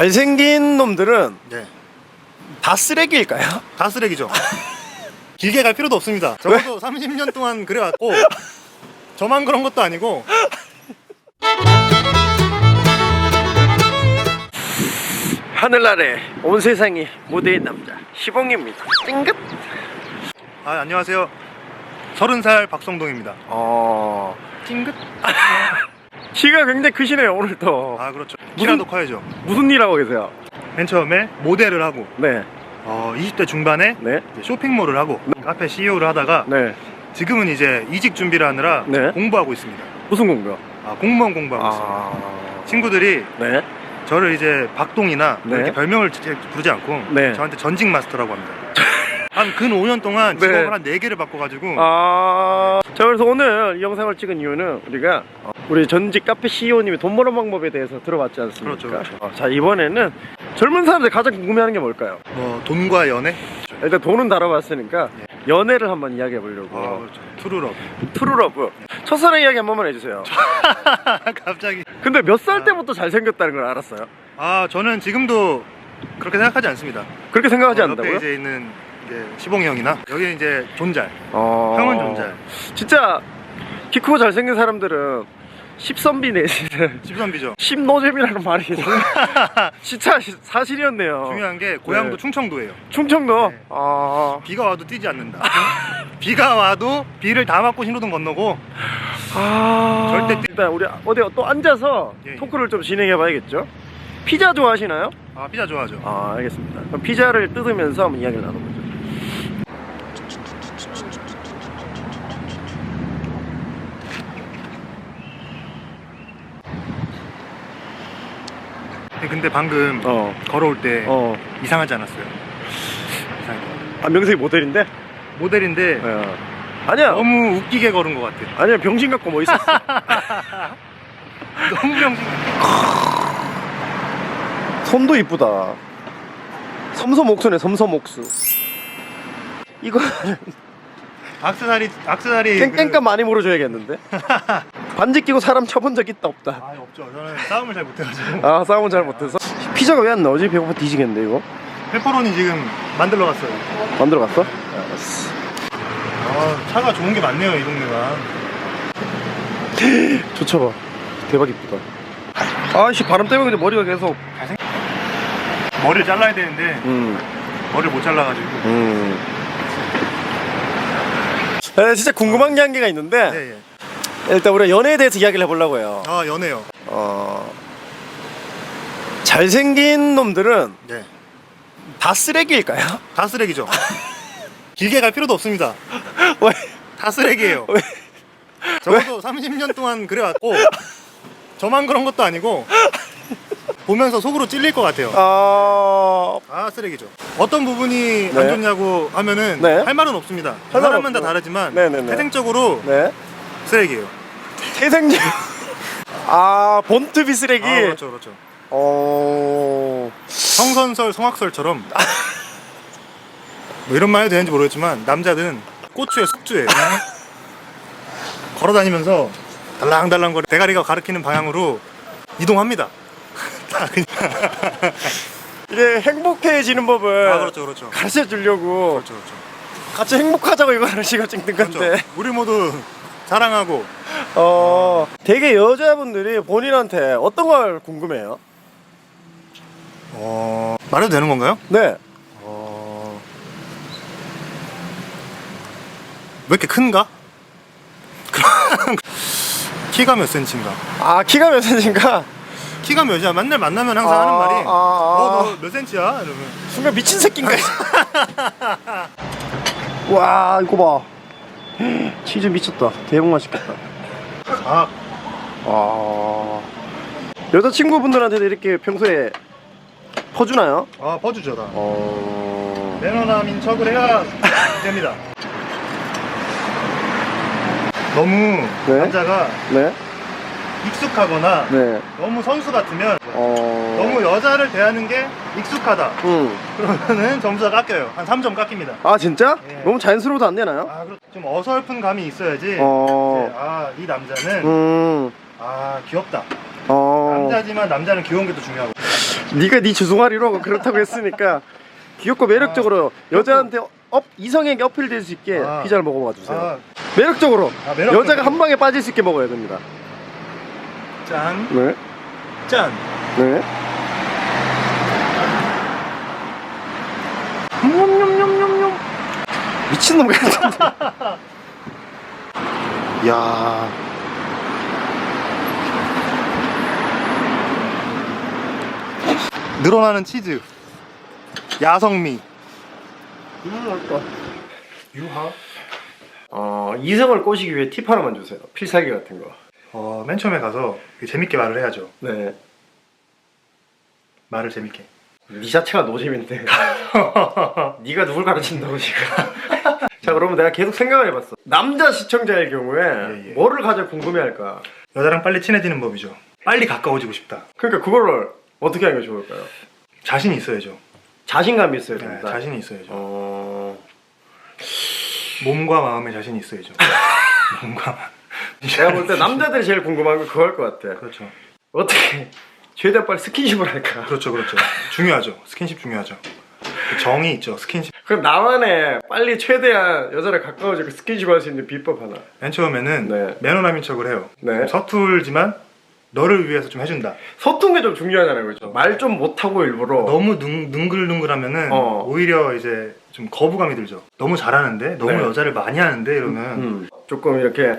잘생긴 놈들은 네. 다 쓰레기일까요? 다 쓰레기죠. 길게 갈 필요도 없습니다. 적어도 30년 동안 그래왔고 저만 그런 것도 아니고 하늘 아래 온 세상이 무대인 남자 시봉입니다. 찡긋. 아 안녕하세요. 30살 박성동입니다. 어 찡긋. 키가 굉장히 크시네요 오늘도. 아 그렇죠. 키라도 커야죠. 무슨 일 하고 계세요? 맨 처음에 모델을 하고 네, 어, 20대 중반에 네, 이제 쇼핑몰을 하고 카페 CEO를 하다가 네. 지금은 이제 이직 준비를 하느라 네. 공부하고 있습니다. 무슨 공부요? 아, 공무원 공부하고 있습니다. 아, 친구들이 네, 저를 이제 박동이나 뭐 네. 이렇게 별명을 지- 부르지 않고 네. 저한테 전직 마스터라고 합니다. 한 근 5년 동안 네. 직업을 한 4개를 바꿔가지고 아, 자 그래서 오늘 이 영상을 찍은 이유는 우리가 어, 우리 전직 카페 CEO님의 돈 버는 방법에 대해서 들어봤지 않습니까? 그렇죠, 그렇죠. 어, 자 이번에는 젊은 사람들이 가장 궁금해하는 게 뭘까요? 뭐 돈과 연애? 일단 돈은 다뤄봤으니까 연애를 한번 이야기해 보려고. 아 그렇죠. 투루럽. 트루러브. 첫사랑 이야기 한 번만 해주세요. 갑자기. 근데 몇살 아. 때부터 잘생겼다는 걸 알았어요? 아 저는 지금도 그렇게 생각하지 않습니다. 그렇게 생각하지 어, 않는다고요? 옆에 이제 있는 이제 시봉이 형이나 여기 이제 존잘. 어... 형은 존잘. 진짜 키 크고 잘생긴 사람들은 십선비 내지는 집선비죠. 십노잼이라는 말이 진짜 시- 사실이었네요. 중요한 게 고향도 네. 충청도예요. 충청도. 네. 아, 비가 와도 뛰지 않는다. 비가 와도 비를 다 맞고 신호등 건너고 아... 절대 뛰- 일단 우리 어디 또 앉아서 예, 예. 토크를 좀 진행해봐야겠죠. 피자 좋아하시나요? 아 피자 좋아하죠. 아 알겠습니다. 그럼 피자를 뜯으면서 한번 이야기를 나눠보죠. 근데 방금 어, 걸어올 때 어. 이상하지 않았어요. 이상해. 아 명색이 모델인데? 모델인데 어. 아니야. 너무 웃기게 걸은 것 같아. 아니야 병신 같고 뭐 있었어. 너무 병신. 손도 이쁘다. 섬섬옥수네 섬섬옥수. 이거 악세사리 악세사리. 깽깽까 많이 물어줘야겠는데. 반지 끼고 사람 쳐본 적 있다 없다. 아 없죠. 저는 싸움을 잘 못해가지고. 아 싸움은 잘 못해서. 피자가 왜 안 나오지? 배고파 뒤지겠는데 이거. 페퍼로니 지금 만들러 갔어요. 만들어 갔어? 알았어. 아 차가 좋은 게 많네요 이 동네가. 좋죠. 대박 이쁘다. 아씨 바람 때문에 머리가 계속. 머리를 잘라야 되는데 음. 머리를 못 잘라가지고. 음. 에, 진짜 궁금한 게 한 개가 있는데 예 예. 일단 우리가 연애에 대해서 이야기를 해보려고 해요. 아 연애요. 어, 잘생긴 놈들은 네. 다 쓰레기일까요? 다 쓰레기죠. 길게 갈 필요도 없습니다. 왜? 다 쓰레기예요. 왜? 적어도 30년 동안 그래왔고 저만 그런 것도 아니고 보면서 속으로 찔릴 것 같아요. 아, 아 쓰레기죠. 어떤 부분이 네. 안 좋냐고 하면은 네. 할 말은 없습니다. 할 말은 사람마다 없고. 다르지만 네 네 네. 태생적으로 네. 쓰레기예요. 태생적. 아, 본투비 쓰레기. 아, 그렇죠, 그렇죠. 어, 성선설, 성악설처럼 뭐 이런 말 해도 되는지 모르겠지만 남자들은 고추에 숙주예요. 걸어다니면서 달랑달랑 거리 대가리가 가리키는 방향으로 이동합니다. 다 그냥 이게 행복해지는 법을 아 그렇죠, 그렇죠. 가르쳐 주려고 그렇죠, 그렇죠. 같이 행복하자고 이거 하나씩을 찍는 건데. 그렇죠. 우리 모두 사랑하고 어, 되게 여자분들이 본인한테 어떤 걸 궁금해요? 어... 말해도 되는 건가요? 네. 어... 왜 이렇게 큰가? 키가 몇 센치인가? 아, 키가 몇 센치인가? 키가 몇이야? 맨날 만나면 항상 아, 하는 말이 아, 아. 어 너 몇 센치야? 이러면 순간 미친 새끼인가? 와, 이거 봐. 치즈 미쳤다. 대박 맛있겠다. 아 아. 여자친구분들한테도 이렇게 평소에 퍼주나요? 아 퍼주죠 다 어. 매너남인 척을 해야 됩니다 너무 네. 남자가 네. 익숙하거나 네. 너무 선수 같으면 어. 너무 여자를 대하는 게 익숙하다 응. 그러면은 점수가 깎여요 한 3점 깎입니다 아, 진짜? 예. 너무 자연스러워도 안 되나요? 아, 그렇- 좀 어설픈 감이 있어야지 어. 아이 남자는 음. 아 귀엽다 어. 남자지만 남자는 귀여운 게 또 중요하고 네가 네 주둥아리로 하고 그렇다고 했으니까 귀엽고 매력적으로 여자한테 업, 이성에게 어필될 수 있게 아. 피자를 먹어봐 주세요. 아, 매력적으로. 아, 매력적으로. 여자가 한 방에 빠질 수 있게 먹어야 됩니다. 짠, 네. 짠. 네. 냠냠냠냠냠. 미친놈 같은데. 야. 늘어나는 치즈. 야성미. 음, 맛있다. 유하. 어, 이성을 꼬시기 위해 팁 하나만 주세요. 필살기 같은 거. 어, 맨 처음에 가서 재밌게 말을 해야죠. 네. 말을 재밌게. 네 자체가 노잼인데. 네가 누굴 가르친다고 지금. 자, 그러면 내가 계속 생각을 해봤어. 남자 시청자의 경우에 예, 예. 뭐를 가장 궁금해할까? 여자랑 빨리 친해지는 법이죠. 빨리 가까워지고 싶다. 그러니까 그거를 어떻게 하는 게 좋을까요? 자신이 있어야죠. 자신감이 있어야 네, 됩니다. 자신이 있어야죠. 어... 몸과 마음에 자신이 있어야죠. 몸과 마음. 내가 볼 때 남자들이 제일 궁금한 건 그걸 것 같아. 그렇죠. 어떻게 최대한 빨리 스킨십을 할까? 그렇죠, 그렇죠. 중요하죠. 스킨십 중요하죠. 그 정이 있죠. 스킨십. 그럼 나만의 빨리 최대한 여자를 가까워지고 스킨십 할 수 있는 비법 하나. 맨 처음에는 네. 매너남인 척을 해요. 네. 서툴지만 너를 위해서 좀 해준다. 소통 게좀 중요하잖아요, 그죠? 말 좀 못하고 일부러. 너무 능, 능글능글하면은 어. 오히려 이제 좀 거부감이 들죠. 너무 잘하는데, 너무 네. 여자를 많이 하는데 이러면 음, 조금 이렇게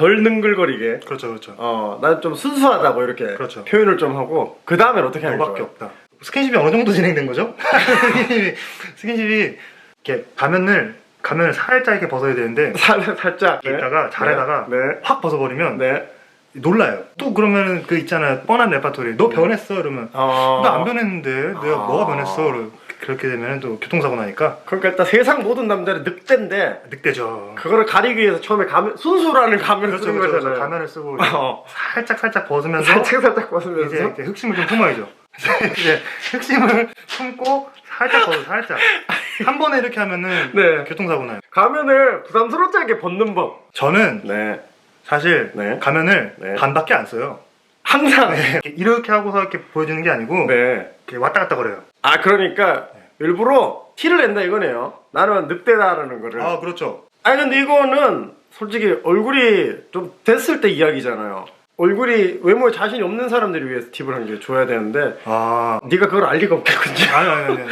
덜 능글거리게. 그렇죠, 그렇죠. 어, 난좀 순수하다고 이렇게 그렇죠. 표현을 좀 하고 그 다음엔 어떻게 하는 거야? 없다. 스킨십이 어느 정도 진행된 거죠? 스킨십이, 이렇게 가면을 가면을 살짝 이렇게 벗어야 되는데 살 살짝 이따가 잘하다가 네. 확 벗어버리면 네. 놀라요. 또 그러면은 그 있잖아요 뻔한 레파토리. 너 변했어 이러면 어. 나안 변했는데 내가 아. 뭐가 변했어? 그렇게 되면 또 교통사고 나니까 그러니까 일단 세상 모든 남자는 늑대인데 늑대죠. 그거를 가리기 위해서 처음에 가면 순수라는 가면을 그렇죠, 쓰는 그렇죠. 거잖아요. 가면을 쓰고 어. 살짝 살짝 벗으면서 살짝 살짝 벗으면서 이제, 이제 흑심을 좀 품어야죠. 이제 흑심을 품고 살짝 벗어 살짝 한 번에 이렇게 하면은 네. 교통사고 나요. 가면을 부담스럽지 않게 벗는 법. 저는 네. 사실 네. 가면을 네. 반밖에 안 써요. 항상. 이렇게 이렇게 하고서 이렇게 보여주는 게 아니고 네. 이렇게 왔다 갔다 거려요. 아 그러니까 일부러 티를 낸다 이거네요. 나는 늑대다라는 거를. 아 그렇죠. 아니 근데 이거는 솔직히 얼굴이 좀 됐을 때 이야기잖아요. 얼굴이 외모에 자신이 없는 사람들을 위해서 팁을 한 게 줘야 되는데 아 네가 그걸 알 리가 없겠군요. 아니 아니 아니. 아니.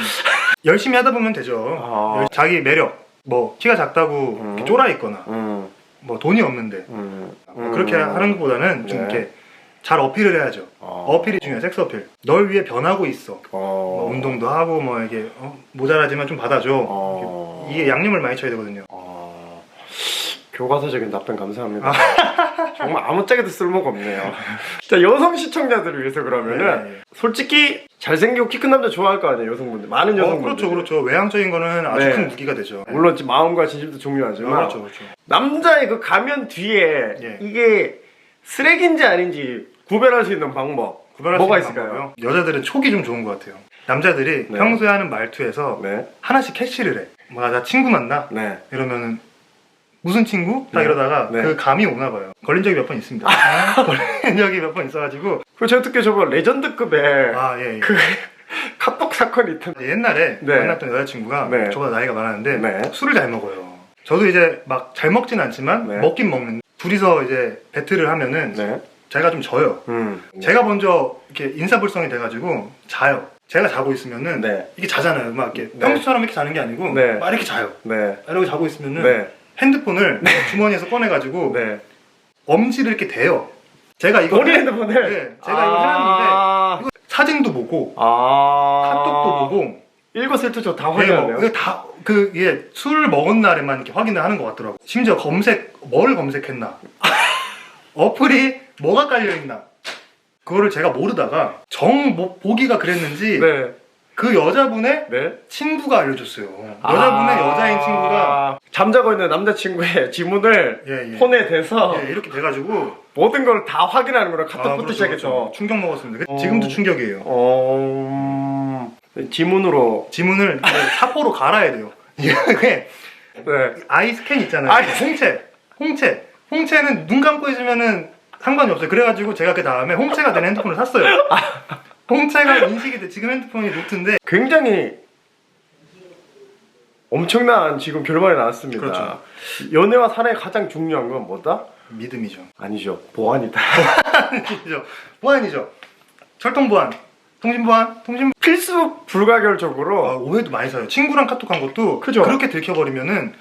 열심히 하다 보면 되죠. 아. 자기 매력 뭐 키가 작다고 음. 이렇게 쫄아 있거나 음, 뭐 돈이 없는데 음, 뭐 그렇게 하는 것보다는 좀 네. 이렇게 잘 어필을 해야죠. 어. 어필이 중요해. 섹스 어필. 널 위해 변하고 있어. 뭐 어. 운동도 하고 뭐 이게 어, 모자라지만 좀 받아줘. 어. 이게 양념을 많이 쳐야 되거든요. 어. 교과서적인 답변 감사합니다. 정말 아무짝에도 쓸모가 없네요. 자 여성 시청자들을 위해서 그러면은 네, 네. 솔직히 잘생기고 키 큰 남자 좋아할 거 아니에요 여성분들 많은 어, 여성분들. 그렇죠, 그렇죠. 외향적인 거는 아주 네. 큰 무기가 되죠. 물론 지금 마음과 진심도 네, 중요하지만 그렇죠, 그렇죠. 남자의 그 가면 뒤에 예. 이게 쓰레기인지 아닌지 구별할 수 있는 방법 구별할 뭐가 수 있는 있을까요? 방법이요? 여자들은 촉이 좀 좋은 것 같아요. 남자들이 네. 평소에 하는 말투에서 네, 하나씩 캐치를 해. 뭐, 나 친구 만나? 네. 이러면은 무슨 친구? 딱 네. 이러다가 네. 그 감이 오나 봐요. 걸린 적이 몇 번 있습니다. 걸린 적이 몇 번 있어가지고 그리고 제가 듣기에 저거 레전드급의 아 예. 예. 그 카톡 사건이 있던데 옛날에 네. 만났던 여자친구가 네. 저보다 나이가 많았는데 네. 술을 잘 먹어요. 저도 이제 막 잘 먹진 않지만 네. 먹긴 먹는데 둘이서 이제 배틀을 하면은 네. 제가 좀 져요. 음. 제가 먼저 이렇게 인사불성이 돼가지고 자요. 제가 자고 있으면은 네. 이게 자잖아요. 막 이렇게 네. 평소처럼 이렇게 자는 게 아니고 네. 막 이렇게 자요. 네. 이러고 자고 있으면은 네. 핸드폰을 주머니에서 꺼내가지고 네. 엄지를 이렇게 대요. 제가 이거 해- 핸드폰을 네, 제가 이거 해놨는데 아. 이거 사진도 보고 아. 카톡도 보고 일거수일투족 다 네, 뭐, 확인하네요. 이거 다, 그, 예, 술 먹은 날에만 이렇게 확인을 하는 것 같더라고. 심지어 검색, 뭘 검색했나. 어플이 뭐가 깔려 있나. 그거를 제가 모르다가 정 뭐, 보기가 그랬는지 네. 그 여자분의 네. 친구가 알려줬어요. 여자분의 아. 여자인 친구가 잠자고 있는 남자친구의 지문을 예, 예. 폰에 대서 예, 이렇게 돼가지고 모든 걸 다 확인하는 거라 카톡부터 아, 그렇죠, 시작했죠. 그렇죠. 충격 먹었습니다. 그- 어. 지금도 충격이에요. 어... 지문으로 지문을 사포로 갈아야 돼요. 이게 네. 아이 스캔 있잖아요. 아이 홍채, 홍채, 홍채는 눈 감고 있으면은 상관이 없어요. 그래가지고 제가 그 다음에 홍채가 된 핸드폰을 샀어요. 공채가 인식이 돼. 지금 핸드폰이 노트인데 굉장히 엄청난 지금 결말이 나왔습니다. 그렇죠. 연애와 사랑의 가장 중요한 건 뭐다? 믿음이죠. 아니죠. 보안이다. 아니죠. 보안이죠. 철통 보안, 통신 보안, 통신 필수 불가결적으로 아, 오해도 많이 사요. 친구랑 카톡한 것도 그죠. 그렇게 들켜버리면은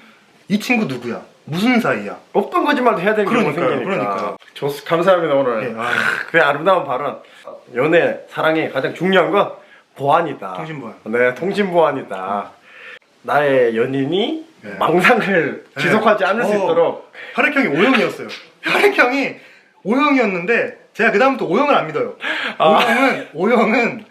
이 친구 누구야? 무슨 사이야? 없던 거짓말도 해야 되는 경우가 그러니까요, 생기니까. 그러니까요. 좋, 감사합니다 오늘. 예, 아, 그의 아름다운 발언. 연애, 사랑의 가장 중요한 건 보안이다. 통신 보안. 네, 통신 보안이다. 나의 연인이 네. 망상을 네. 지속하지 않을 수 어. 있도록 혈액형이 O형이었어요. 혈액형이 O형이었는데 제가 그 다음부터 O형을 안 믿어요. 아. O형은 O형은